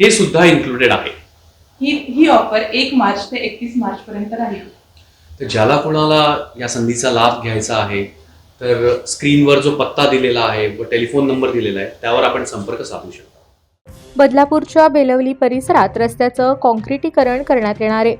हे सुद्धा इन्क्लुडेड आहे. ही ही ऑफर एक मार्च ते एकतीस मार्च पर्यंत राहील. तर ज्याला कोणाला या संधीचा लाभ घ्यायचा आहे तर स्क्रीनवर जो पत्ता दिलेला आहे व टेलिफोन नंबर दिलेला आहे त्यावर आपण संपर्क साधू शकता. बदलापूरच्या बेलवली परिसरात रस्त्याचं कॉन्क्रिटीकरण करण्यात येणार आहे.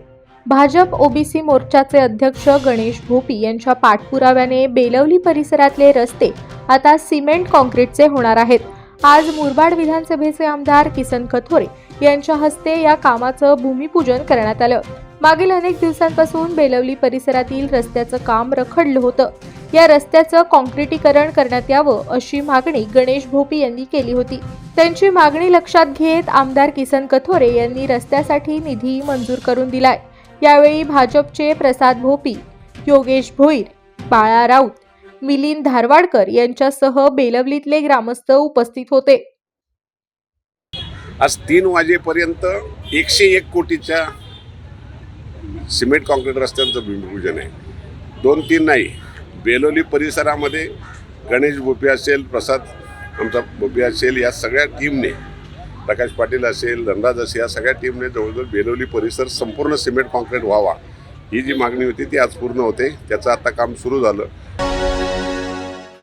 भाजप ओबीसी मोर्चाचे अध्यक्ष गणेश भोपी यांच्या पाठपुराव्याने बेलवली परिसरातले रस्ते आता सिमेंट कॉन्क्रीटचे होणार आहेत. आज मुरबाड विधानसभेचे आमदार किसन कथोरे यांच्या हस्ते या कामाचं भूमिपूजन करण्यात आलं. मागील अनेक दिवसांपासून बेलवली परिसरातील रस्त्याचं काम रखडलं होतं. या रस्त्याचं कॉन्क्रिटीकरण करण्यात यावं अशी मागणी गणेश भोपी यांनी केली होती. त्यांची मागणी लक्षात घेत आमदार किसन कथोरे यांनी रस्त्यासाठी निधी मंजूर करून दिलाय. यावेळी भाजपचे प्रसाद भोपी योगेश भोईर बाळा राऊत मिलिंद धारवाडकर यांच्यासह बेलवलीतले ग्रामस्थ उपस्थित होते. आज तीन वाजेपर्यंत एकशे एक कोटीच्या सिमेंट कॉन्क्रीट रस्त्यांचं भूमिपूजन आहे. दोन तीन नाही बेलोली परिसरामध्ये गणेश बोपी असेल प्रसाद आमचा बोपी असेल या सगळ्या टीमने प्रकाश पाटील असेल धनराज असेल या सगळ्या टीमने जवळजवळ बेलोली परिसर संपूर्ण सिमेंट कॉन्क्रीट व्हावा ही जी मागणी होती ती आज पूर्ण होते त्याचं आता काम सुरू झालं.